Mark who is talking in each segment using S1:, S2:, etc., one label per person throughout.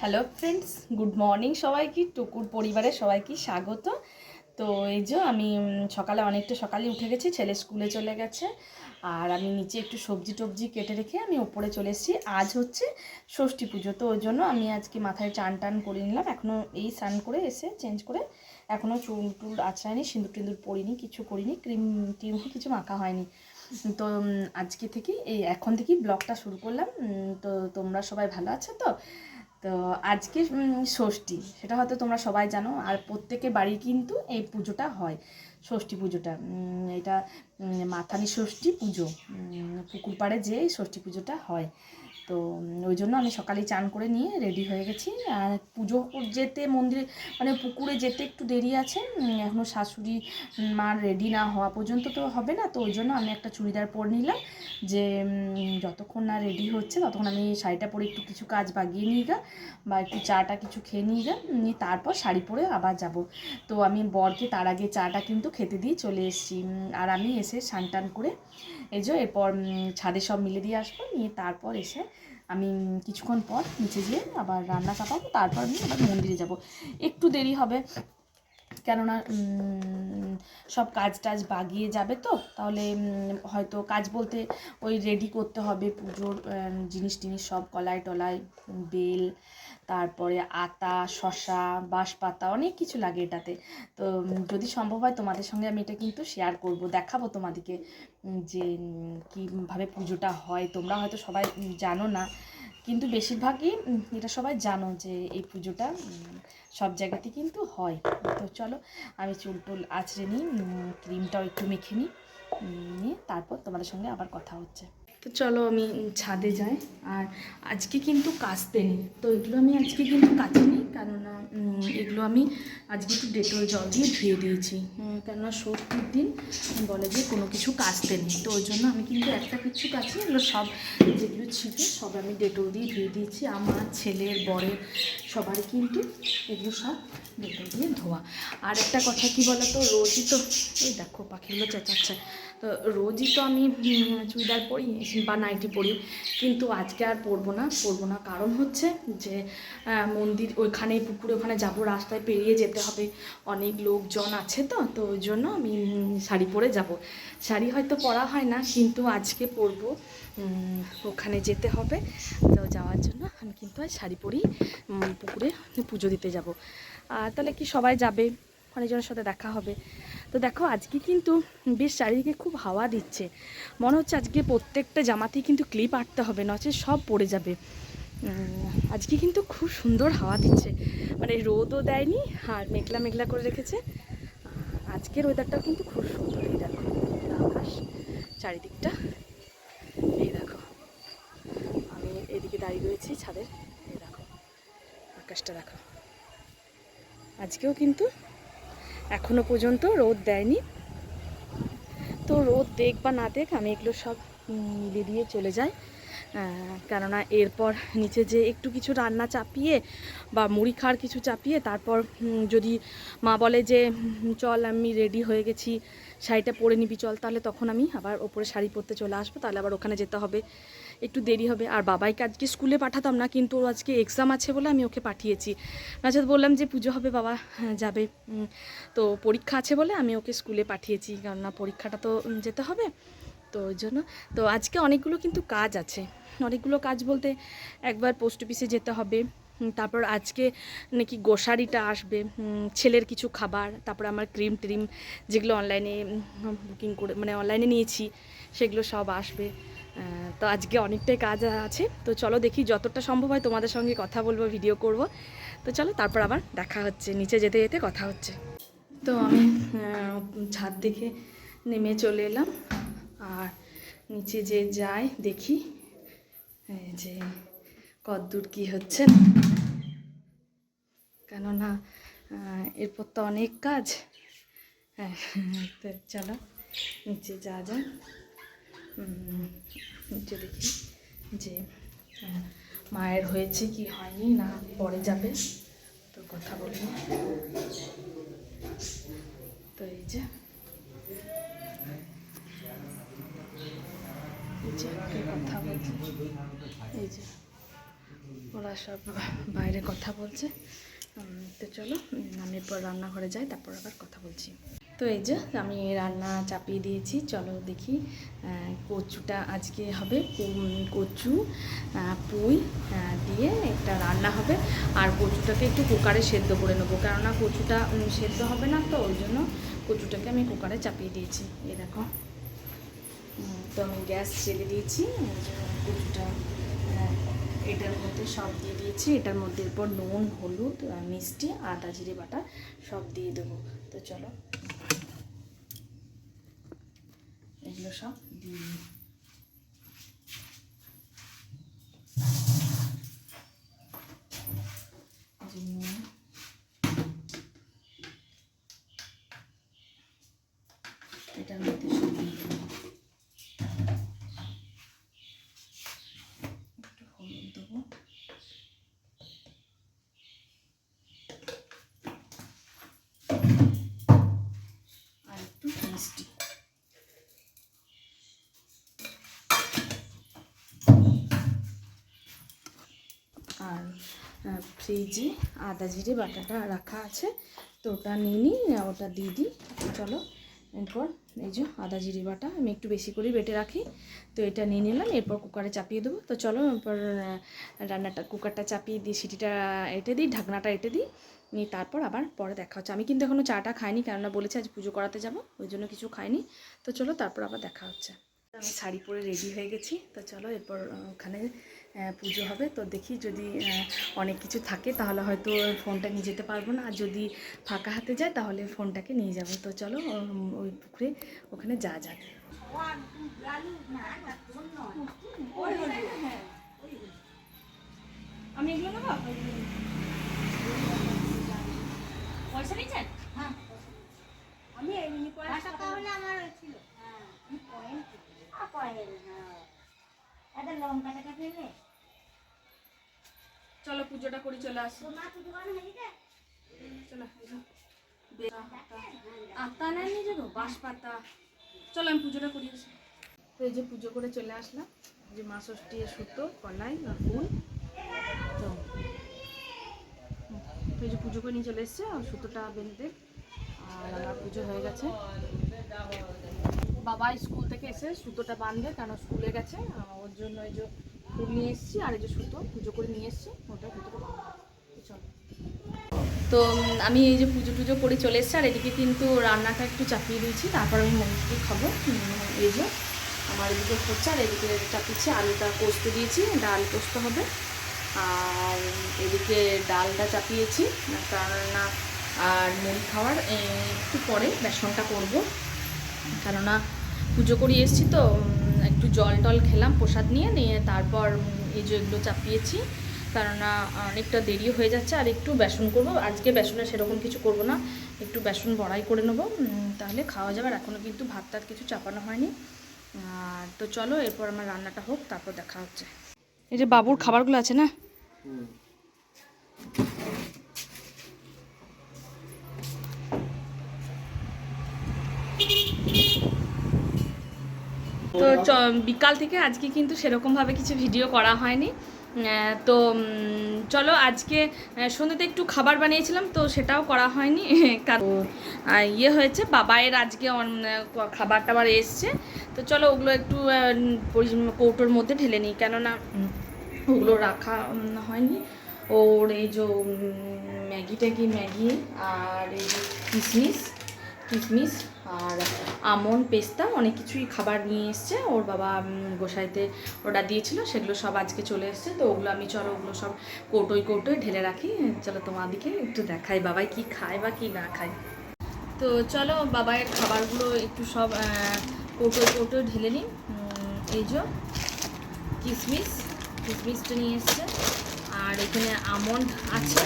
S1: Hello friends good morning সবাইকে, টুকুর পরিবারের সবাইকে স্বাগত। তো এই যে আমি সকালে অনেকটা সকালে উঠে গেছি, ছেলে স্কুলে চলে গেছে। আর আমি নিচে একটু সবজি টবজি কেটে রেখে আমি ওপরে চলে এসেছি। আজ হচ্ছে ষষ্ঠী পুজো, তো ওই জন্য আমি আজকে মাথায় চান টান করে নিলাম। এখনও এই স্নান করে এসে চেঞ্জ করে এখনও চুল টুল আছড়ায়নি, সিঁদুর টিন্দুর পরিনি, কিছু করিনি, ক্রিম টিম কিছু মাখা হয়নি। তো আজকে থেকে এই, এখন থেকেই ব্লগটা শুরু করলাম। তো তোমরা সবাই ভালো আছো তো? তো আজকে ষষ্ঠী, সেটা হয়তো তোমরা সবাই জানো, আর প্রত্যেকের বাড়ি কিন্তু এই পুজোটা হয়, ষষ্ঠী পুজোটা। এটা মাথানি ষষ্ঠী পুজো। পুকুর পাড়ে যে ষষ্ঠী পুজোটা হয়। তো ওই জন্য আমি সকালে চান করে নিয়ে রেডি হয়ে গেছি। আর পুজো যেতে মন্দিরে মানে পুকুরে যেতে একটু দেরি আছে এখনও শাশুড়ি মার রেডি না হওয়া পর্যন্ত তো হবে না, তো ওই জন্য আমি একটা চুড়িদার পরে নিলাম যে যতক্ষণ না রেডি হচ্ছে ততক্ষণ আমি শাড়িটা পরে একটু কিছু কাজ বাগিয়ে নিই গা, বা একটু চাটা কিছু খেয়ে নিই গা, নিয়ে তারপর শাড়ি পরে আবার যাব। তো আমি বরকে তার আগে চাটা কিন্তু খেতে দিয়ে চলে এসেছি আর আমি এসে স্নান টান করে, এই যে এরপর ছাদে সব মিলে দিয়ে আসব, নিয়ে তারপর এসে আমি কিছুক্ষণ পর নিচে যেয়ে আবার রান্না চাপাবো, তারপর আমি আবার মন্দিরে যাব। একটু দেরি হবে, কেননা সব কাজ টাজ বাগিয়ে যাবে তো, তাহলে হয়তো কাজ বলতে ওই রেডি করতে হবে, পুজোর জিনিস টিনিস সব কলায় টলায় বেল তারপরে আতা শশা বাঁশপাতা অনেক কিছু লাগে এটাতে। তো যদি সম্ভব হয় তোমাদের সঙ্গে আমি এটা কিন্তু শেয়ার করব, দেখাবো তোমাদেরকে যে কীভাবে পুজোটা হয়। তোমরা হয়তো সবাই জানো না, কিন্তু বেশিরভাগই এটা সবাই জানো যে, এই পুজোটা সব জায়গাতে কিন্তু হয়। তো চলো, আমি চুল টুল আঁচড়ে নিই ক্রিমটাও একটু মেখে নিই নিয়ে তারপর তোমাদের সঙ্গে আবার কথা হচ্ছে। তো চলো আমি ছাদে যাই। আর আজকে কিন্তু কাচতে নেই। তো এগুলো আমি আজকে কিন্তু কাচিনি কেননা এগুলো আমি আজকে একটু ডেটল জল দিয়ে ধুয়ে দিয়েছি। কেননা ষষ্ঠীর দিন বলে যে কোনো কিছু কাচতে নেই। তো ওই জন্য আমি কিন্তু একটা কিছু কাছি এগুলো সব যেগুলো ছিটে সব আমি ডেটল দিয়ে ধুয়ে দিয়েছি। আমার ছেলের, বরের, সবারই কিন্তু এগুলো সব ডেটল দিয়ে ধোয়া। আর একটা কথা কি বলো তো রোজই তো, এই দেখো পাখিগুলো চেঁচাচ্ছে। তো রোজই তো আমি চুড়িদার পরি বা নাইটি পরি কিন্তু আজকে আর পরবো না পরবো না। কারণ হচ্ছে যে মন্দির ওইখানে পুকুরে ওখানে যাব রাস্তায় পেরিয়ে যেতে হবে। অনেক লোকজন আছে তো তো ওই জন্য আমি শাড়ি পরে যাব। শাড়ি হয়তো পরা হয় না কিন্তু আজকে পরবো ওখানে যেতে হবে। তো যাওয়ার জন্য আমি কিন্তু আর শাড়ি উম, পুকুরে পুজো দিতে যাব। আর তাহলে কি সবাই যাবে? অনেকজনের সাথে দেখা হবে। তো দেখো, আজকে কিন্তু বেশ চারিদিকে খুব হাওয়া দিচ্ছে। মনে হচ্ছে আজকে প্রত্যেকটা জামাতেই কিন্তু ক্লিপ আটতে হবে নচে সব পড়ে যাবে। আজকে কিন্তু খুব সুন্দর হাওয়া দিচ্ছে। মানে রোদও দেয়নি, আর মেঘলা মেঘলা করে রেখেছে। আজকের ওয়েদারটাও কিন্তু খুব সুন্দর, এই দেখো। আকাশ চারিদিকটা, এই দেখো। আমি এদিকে দাঁড়িয়ে রয়েছি ছাদের, এই দেখো। আকাশটা দেখো। আজকেও কিন্তু এখনও পর্যন্ত রোদ দেয়নি। তো রোদ দেখ বা না দেখ, আমি এগুলো সব মিলে দিয়ে চলে যাই। কেননা এরপর নিচে যে একটু কিছু রান্না চাপিয়ে বা মুড়ি খাওয়ার কিছু চাপিয়ে, তারপর যদি মা বলে যে চল আমি রেডি হয়ে গেছি, শাড়িটা পরে নিবি, চল তাহলে তখন আমি আবার ওপরে শাড়ি পরতে চলে আসব, তাহলে আবার ওখানে যেতে হবে। একটু দেরি হবে। আর বাবাইকে আজকে স্কুলে পাঠাতাম না কিন্তু ওর আজকে এক্সাম আছে বলে আমি ওকে পাঠিয়েছি। নাচত বললাম যে পুজো হবে বাবা হ্যাঁ, যাবে। তো পরীক্ষা আছে বলে আমি ওকে স্কুলে পাঠিয়েছি কেননা পরীক্ষাটা তো যেতে হবে। তো ওই জন্য তো আজকে অনেকগুলো কিন্তু কাজ আছে। অনেকগুলো কাজ বলতে একবার পোস্ট অফিসে যেতে হবে তারপর আজকে নাকি গোসারিটা আসবে ছেলের কিছু খাবার তারপর আমার ক্রিম ট্রিম যেগুলো অনলাইনে বুকিং করে মানে অনলাইনে নিয়েছি সেগুলো সব আসবে। তো আজকে অনেকটাই কাজ আছে। তো চলো দেখি যতটা সম্ভব হয় তোমাদের সঙ্গে কথা বলব ভিডিও করব। তো চলো তারপর আবার দেখা হচ্ছে, নিচে যেতে যেতে কথা হচ্ছে। তো আমি ছাদ দেখে নেমে চলে এলাম। আর নিচে যে যাই, দেখি যে কদ্দূর কি হচ্ছে। কেননা এরপর তো অনেক কাজ। হ্যাঁ তো চলো, নিচে যা যা দেখি যে মায়ের হয়েছে কি হয়নি, না, পরে যাবে, তো কথা বলি। তো এই যে কথা বলছি। এই যে, ওরা সব বাইরে কথা বলছে। তো চলো আমি এরপর রান্নাঘরে যাই, তারপর আবার কথা বলছি। তো এই যে আমি রান্না চাপিয়ে দিয়েছি, চলো দেখি কচুটা আজকে হবে। কচু পুঁই দিয়ে একটা রান্না হবে। আর কচুটাকে একটু কুকারে সেদ্ধ করে নেব। কেননা কচুটা সেদ্ধ হবে না তো, ওই জন্য কচুটাকে আমি কুকারে চাপিয়ে দিয়েছি। এই দেখো। তো আমি গ্যাস জেলে দিয়েছি। কচুটা এটার মধ্যে সব দিয়ে দিয়েছি। এটার মধ্যে এরপর নুন, হলুদ মিষ্টি, আদা, জিরে বাটা সব দিয়ে দেবো। তো চলো। এগুলো সব দিয়ে দিই। ফ্রিজে আদা জিরে, বাটাটা রাখা আছে। তো ওটা নিয়ে নিই ওটা দিয়ে দিই। চলো, এরপর এই যে আদা জিরে, বাটা আমি একটু বেশি করে বেটে রাখি। তো এটা নিয়ে নিলাম, এরপর কুকারে চাপিয়ে দেবো। তো চলো, এরপর রান্নাটা, কুকারটা চাপিয়ে দিই সিটিটা এঁটে দিই, ঢাকনাটা এঁটে দিই। নিয়ে তারপর আবার পরে দেখা হচ্ছে। আমি কিন্তু এখনও চাটা খাইনি, কেননা বলেছি আজ পুজো করাতে যাব, ওই জন্য কিছু খাইনি। তো চলো, তারপর আবার দেখা হচ্ছে। আমি শাড়ি পরে রেডি হয়ে গেছি। তো চলো, এরপর ওখানে পুজো হবে। তো দেখি যদি অনেক কিছু থাকে, তাহলে হয়তো ফোনটা নিয়ে যেতে পারব না। আর যদি ফাঁকা হাতে যায়, তাহলে ফোনটাকে নিয়ে যাব। তো চলো ওই পুকুরে ওখানে যা যাক। পুজোটা চলে আসো।
S2: তোমার তো দোকান হয়ে গেছে
S1: চলো এই নাও। বে- আতা নেই নিয়ে যাব বাঁশ পাতা চলো আমি পুজোটা করি আসি তো এই যে পুজো করে চলে আসলাম। যে মা ষষ্ঠী সুতো কলাই আর ফুল। তো এই যে পুজো করে নিয়ে চলে এসছে আর সুতোটা বেঁধে আর আমার পুজো হয়ে গেছে। বাবা স্কুল থেকে এসে সুতোটা বাঁধবে কেন স্কুলে গেছে। ওর জন্য এই যে নিয়ে এসেছি, আর এই যে সুতো, পুজো করে নিয়ে এসছি ওটা বাঁধবে তো আমি এই যে পুজো টুজো করে চলে এসেছি, আর এদিকে কিন্তু রান্নাটা একটু চাপিয়ে দিয়েছি, তারপর আমি মনে খাব। এই যে আমার এদিকে হচ্ছে, আর এদিকে চাপিয়েছি আলুটা পোস্ত দিয়েছি, ডাল পোস্ত হবে। আর এদিকে ডালটা চাপিয়েছি কেননা, আর মুড়ি খাওয়ার একটু পরে বেসনটা করব। কেননা পুজো করে এসেছি তো একটু জল টল খেলাম, প্রসাদ নিয়ে নিয়ে তারপর এই যে এগুলো চাপিয়েছি। কেননা অনেকটা দেরি হয়ে যাচ্ছে, আর একটু বেসন করব। আজকে বেসনে সেরকম কিছু করব না, একটু বেসন বড়াই করে নেব। তাহলে খাওয়া যাবে, আর এখনও কিন্তু ভাত টাত কিছু চাপানো হয়নি। তো চলো, এরপর আমার রান্নাটা হোক, তারপর দেখা হচ্ছে। এই যে বাবুর খাবারগুলো আছে না? তো বিকাল থেকে আজকে কিন্তু সেরকমভাবে কিছু ভিডিও করা হয়নি। তো চলো আজকে সন্ধ্যেতে একটু খাবার বানিয়েছিলাম, তো সেটাও করা হয়নি। ইয়ে হয়েছে, বাবায়ের আজকে খাবার টাবার এসছে। তো চলো ওগুলো একটু কৌটোর মধ্যে ঢেলে নিই, কেননা ওগুলো রাখা হয়নি। ওর এই যে ম্যাগি ট্যাগি, ম্যাগি আর এই যে কিশমিশ কিশমিশ আর আমন পেস্তা অনেক কিছুই খাবার নিয়ে এসছে। ওর বাবা গোসাইতে অর্ডার দিয়েছিল সেগুলো সব আজকে চলে এসছে। তো ওগুলো আমি চলো ওগুলো সব কৌটোয় কৌটোয় ঢেলে রাখি। চলো তোমাদেরকে একটু দেখাই বাবাই কি খায় বা কি না খায়। তো চলো বাবাইয়ের খাবারগুলো একটু সব কৌটোয় কৌটোয় ঢেলে উম, এই যে কিশমিশ কিশমিশটা নিয়ে এসছে। আর এখানে আমন্ড আছে।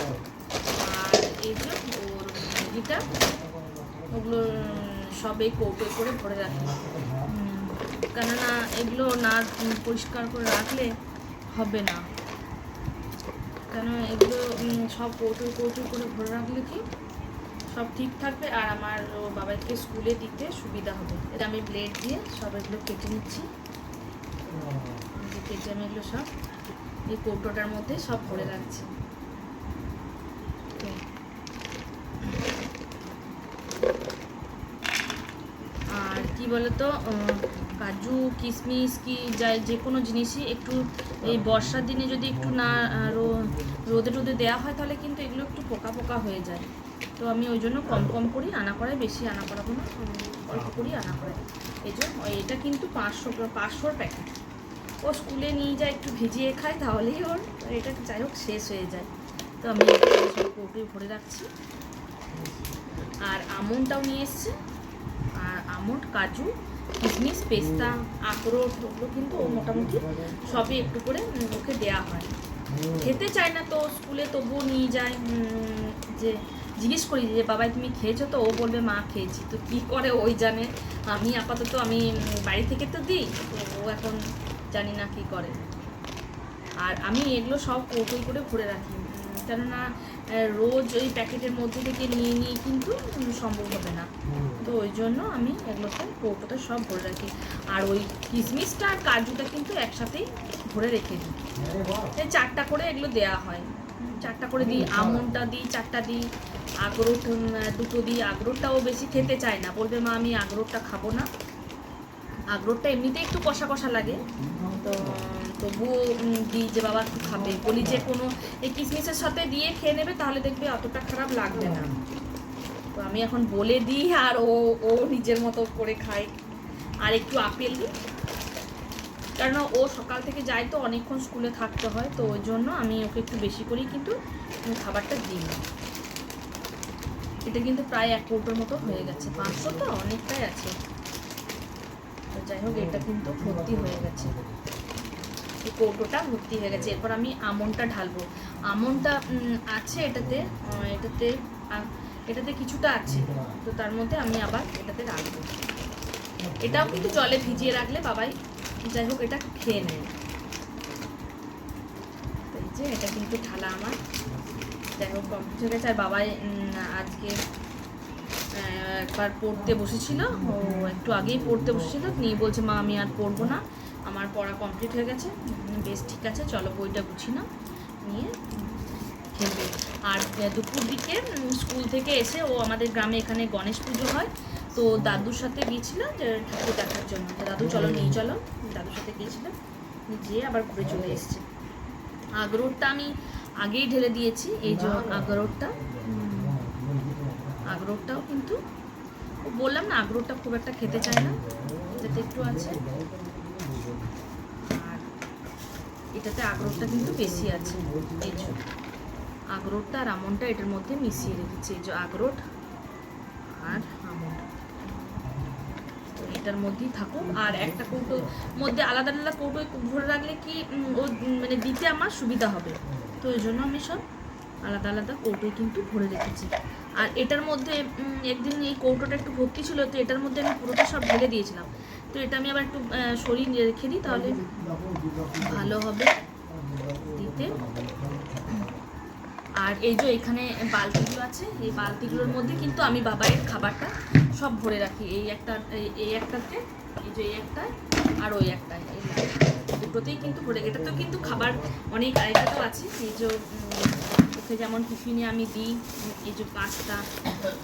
S1: আর এই যে ওর ম্যাগিটা ওগুলো সব এই কৌটো করে ভরে রাখি। কেননা এগুলো না পরিষ্কার করে রাখলে হবে না। কেন এগুলো সব কৌটো কৌটো করে ভরে রাখলে কি সব ঠিক থাকবে? আর আমার বাবাকে স্কুলে দিতে সুবিধা হবে। এটা আমি ব্লেড দিয়ে সব এগুলো কেটে নিচ্ছি। কেটে আমি এগুলো সব এই কৌটোটার মধ্যে সব ভরে রাখছি তো আর কি বলতো কাজু, কিশমিশ কি যাই যে কোনো জিনিসই একটু এই বর্ষার দিনে যদি একটু না রোদে রোদে দেওয়া হয় তাহলে কিন্তু এগুলো একটু পোকা পোকা হয়ে যায়। তো আমি ওই জন্য কম কম করি, আনা করাই, বেশি আনা করা কোনো অল্প করি, আনা করাই। এই জন্য এটা কিন্তু পাঁচশো পাঁচশোর প্যাকেট। ও স্কুলে নিয়ে যায়, একটু ভিজিয়ে খায়, তাহলেই ওর এটা যাই হোক শেষ হয়ে যায়। তো আমি কৌটোয় ভরে রাখছি। আর আমনটাও নিয়ে এসছে। আমন্ড কাজু, কিশমিশ, পেস্তা, আখরোট, ওগুলো কিন্তু ও মোটামুটি সবই একটু করে ওকে দেওয়া হয়। খেতে চায় না তো, স্কুলে তবুও নিয়ে যায়। যে জিজ্ঞেস করি যে, বাবাই, তুমি খেয়েছো তো? ও বলবে, মা, খেয়েছি। তো কী করে ওই জানে? আমি আপাতত আমি বাড়ি থেকে তো দিই, তো ও এখন জানি না কি করে। আর আমি এগুলো সব কৌটোই করে ভরে রাখি। কেননা রোজ ওই প্যাকেটের মধ্যে থেকে নিয়ে নিয়ে কিন্তু সম্ভব হবে না। তো ওই জন্য আমি এগুলোকে কৌটোতে সব ভরে রাখি। আর ওই কিশমিশটা আর কাজুটা কিন্তু একসাথেই ভরে রেখে দিই। এই চারটা করে এগুলো দেয়া হয়। চারটা করে দিই আমনটা দিই চারটা দিই আগরোট দুটো দিই। আগরোটটাও বেশি খেতে চায় না। বলবে মা আমি আগরোটটা খাব না। আগরোটটা এমনিতে একটু কষা কষা লাগে। তো তবুও দিই যে বাবা একটু খাবে। বলি যে কোনো, এই কিশমিশের সাথে দিয়ে খেয়ে নেবে, তাহলে দেখবে অতটা খারাপ লাগবে না। তো আমি এখন বলে দিই, আর ও ও নিজের মতো করে খায়। আর একটু আপেল দিই। কেননা ও সকাল থেকে যায় তো, অনেকক্ষণ স্কুলে থাকতে হয়, তো ওই জন্য আমি ওকে একটু বেশি করেই কিন্তু খাবারটা দিই। না এটা কিন্তু প্রায় এক কৌটোর মতো হয়ে গেছে। পাঁচশো তো, অনেকটাই আছে। তো যাই হোক, এটা কিন্তু ভর্তি হয়ে গেছে। এই কৌটোটা ভর্তি হয়ে গেছে। এরপর আমি আমনটা ঢালবো। আমনটা আছে এটাতে এটাতে এটাতে কিছুটা আছে। তো তার মধ্যে আমি আবার এটাতে রাখব। এটাও কিন্তু জলে ভিজিয়ে রাখলে বাবাই যাই হোক এটা খেয়ে নেয়। যে এটা কিন্তু ঢালা আমার। যাই হোক, কমপ্লিট হয়ে গেছে। আর বাবাই আজকে একবার পড়তে বসেছিল। ও একটু আগেই পড়তে বসেছিল। নিয়ে বলছে, মা, আমি আর পড়ব না। আমার পড়া কমপ্লিট হয়ে গেছে। বেশ ঠিক আছে, চলো বইটা গুছি না নিয়ে খেলবে। আর দুপুর দিকে স্কুল থেকে এসে ও আমাদের গ্রামে এখানে গণেশ পুজো হয়। তো দাদুর সাথে গিয়েছিল, যে ঠাকুর দেখার জন্য। দাদু, চলো নিয়ে চলো। দাদুর সাথে গিয়েছিল যেয়ে আবার ঘুরে চলে এসছে। আগরোটটা আমি আগেই ঢেলে দিয়েছি, এই যে আগরোটটা আগরোটটাও কিন্তু বললাম না আগরোটটা খুব একটা খেতে চায় না, এটাতে একটু আছে। এটাতে আগরোটটা কিন্তু বেশি আছে। এই যে আগরোটটা আর আমনটা এটার মধ্যে মিশিয়ে রেখেছি। এই যে আগরোট আর আমন্ড তো এটার মধ্যেই থাকুক। আর একটা কৌটো মধ্যে আলাদা আলাদা কৌটোয় ভরে রাখলে কি ও মানে দিতে আমার সুবিধা হবে। তো ওই জন্য আমি সব আলাদা আলাদা কৌটোয় কিন্তু ভরে রেখেছি। আর এটার মধ্যে একদিন এই কৌটোটা একটু ভর্তি ছিল, তো এটার মধ্যে আমি পুরোটা সব ঢেলে দিয়েছিলাম। তো এটা আমি আবার একটু সরিয়ে রেখে দিই, তাহলে ভালো হবে দিতে। আর এই যে এখানে বালতিগুলো আছে, এই বালতিগুলোর মধ্যে কিন্তু আমি বাবাইয়ের খাবারটা সব ভরে রাখি। এই একটা, এই- একটাতে, এই যে এই একটা, আর ওই একটায় এই দুটোতেই কিন্তু ভরে এটাতেও কিন্তু খাবার অনেক আরেকটাতেও আছে। এই যে ওকে যেমন টিফিনে আমি দিই, এই যে পাস্তা,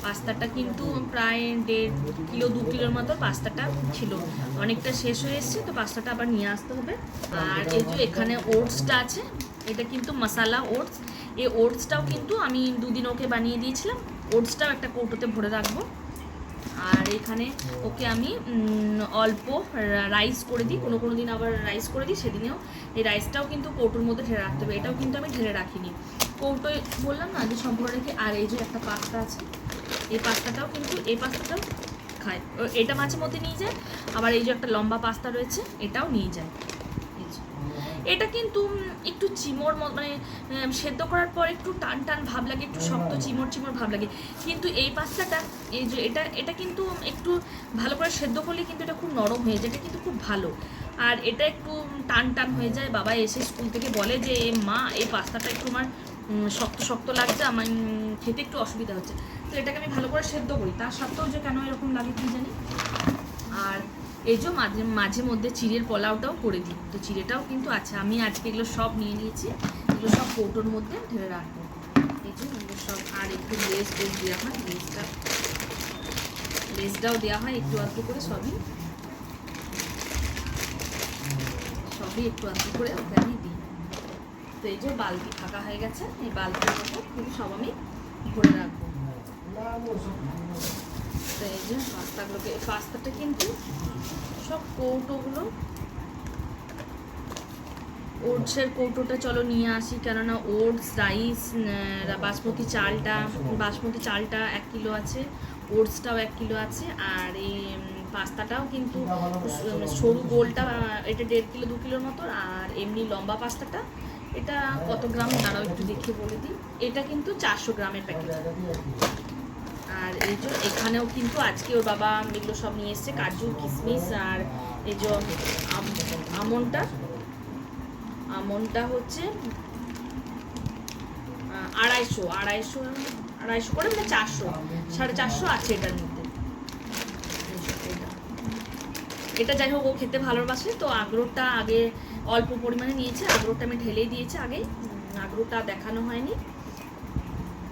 S1: পাস্তাটা কিন্তু প্রায় দেড় কিলো, দু কিলোর মতো পাস্তাটা ছিল। অনেকটা শেষ হয়ে এসছে, তো পাস্তাটা আবার নিয়ে আসতে হবে। আর এই যে এখানে ওটসটা আছে, এটা কিন্তু মশালা ওটস। এই ওটসটাও কিন্তু আমি দুদিন ওকে বানিয়ে দিয়েছিলাম। ওটসটাও একটা কৌটোতে ভরে রাখব। আর এখানে ওকে আমি অল্প রাইস করে দিই। কোনো কোনো দিন আবার রাইস করে দিই, সেদিনেও এই রাইসটাও কিন্তু কৌটোর মধ্যে ঢেলে রাখতে হবে। এটাও কিন্তু আমি ঢেলে রাখিনি। কৌটোয় বললাম না, যে সম্পূর্ণ রেখে আর এই যে একটা পাস্তা আছে, এই পাস্তাটাও কিন্তু, এই পাস্তাটাও খায়। এটা মাঝে মধ্যে নিয়ে যায়, আবার এই যে একটা লম্বা পাস্তা রয়েছে, এটাও নিয়ে যায়। এটা কিন্তু একটু চিমোর মানে সেদ্ধ করার পর একটু টান টান ভাব লাগে, একটু শক্ত চিমড় চিমড় ভাব লাগে। কিন্তু এই পাস্তাটা, এই যে এটা এটা কিন্তু একটু ভালো করে সেদ্ধ করলে কিন্তু এটা খুব নরম হয়ে যায়, এটা কিন্তু খুব ভালো। আর এটা একটু টান টান হয়ে যায়, বাবা এসে স্কুল থেকে বলে যে, মা, এই পাস্তাটা একটু আমার শক্ত শক্ত লাগছে, আমার খেতে একটু অসুবিধা হচ্ছে। তো এটাকে আমি ভালো করে সেদ্ধ করি। তার সত্ত্বেও যে কেন এরকম লাগে কি জানি? আর এই যে মাঝে মাঝে মধ্যে চিড়ের পোলাওটাও করে দিই। তো চিড়েটাও কিন্তু আছে। আমি আজকে এগুলো সব নিয়ে নিয়েছি। এগুলো সব কৌটোর মধ্যে ঢেলে রাখব। এই যে এগুলো সব, আর একটু লেস টেস দেওয়া হয়, লেসটা। লেসটাও দেওয়া হয় একটু অল্প করে সবই। সবই একটু অল্প করে ওকে আমি দিই। তো এই যে বালতি ফাঁকা হয়ে গেছে, এই বালতির মতো কিন্তু সব আমি ভরে রাখব। তো এই যে পাস্তাগুলোকে, এই পাস্তাটা কিন্তু সব কৌটোগুলো, ওটসের কৌটোটা চলো নিয়ে আসি, কেননা ওটস, রাইস বাসমতি চালটা বাসমতি চালটা এক কিলো আছে, ওটসটাও এক কিলো আছে, আর এই পাস্তাটাও কিন্তু সরু গোলটা এটা দেড় কিলো, দু কিলোর মতো, আর এমনি লম্বা পাস্তাটা এটা কত গ্রাম? দাঁড়াও, একটু দেখে বলে দিই। এটা কিন্তু চারশো গ্রামের প্যাকেট আর এই যে এখানেও কিন্তু আজকে ওর বাবা এগুলো সব নিয়ে এসছে, কাজু কিশমিশ আর এই যে আম- আমনটা। আমনটা হচ্ছে আড়াইশো আড়াইশো আড়াইশো করে মানে চারশো, সাড়ে চারশো আছে এটার মধ্যে। এটা যাই হোক, ও খেতে ভালোবাসে, তো আগ্রহটা আগে অল্প পরিমাণে নিয়েছি আগ্রহটা আমি ঢেলে দিয়েছি আগে। আগ্রহটা দেখানো হয়নি।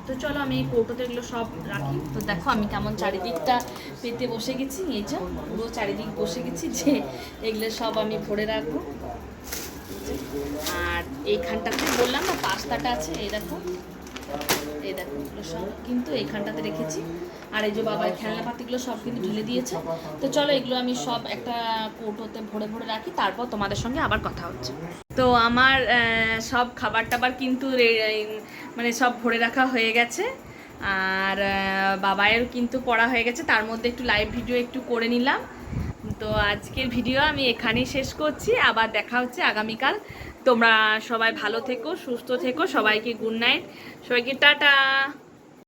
S1: তো চলো আমি এই কৌটোতে এগুলো সব রাখি। তো দেখো আমি কেমন চারিদিকটা পেতে বসে গেছি, এই যে পুরো চারিদিক বসে গেছি যে এগুলো সব আমি ভরে রাখব। আর এইখানটাতে বললাম না, পাস্তাটা আছে, এই দেখো। এই দেখো সব কিন্তু এইখানটাতে রেখেছি। আর এই যে বাবার খেলনাপাতিগুলো সব কিন্তু ঢেলে দিয়েছে। তো চলো এগুলো আমি সব একটা কৌটোতে ভরে ভরে রাখি তারপর তোমাদের সঙ্গে আবার কথা হচ্ছে। তো আমার সব খাবার টাবার কিন্তু মানে সব ভরে রাখা হয়ে গেছে। আর আহ, বাবায়েরও কিন্তু পড়া হয়ে গেছে তার মধ্যে একটু লাইভ ভিডিও একটু করে নিলাম। তো আজকের ভিডিও আমি এখানেই শেষ করছি আবার দেখা হচ্ছে আগামীকাল। তোমরা সবাই ভালো থেকো সুস্থ থেকো সবাইকে গুড নাইট সবাইকে টাটা।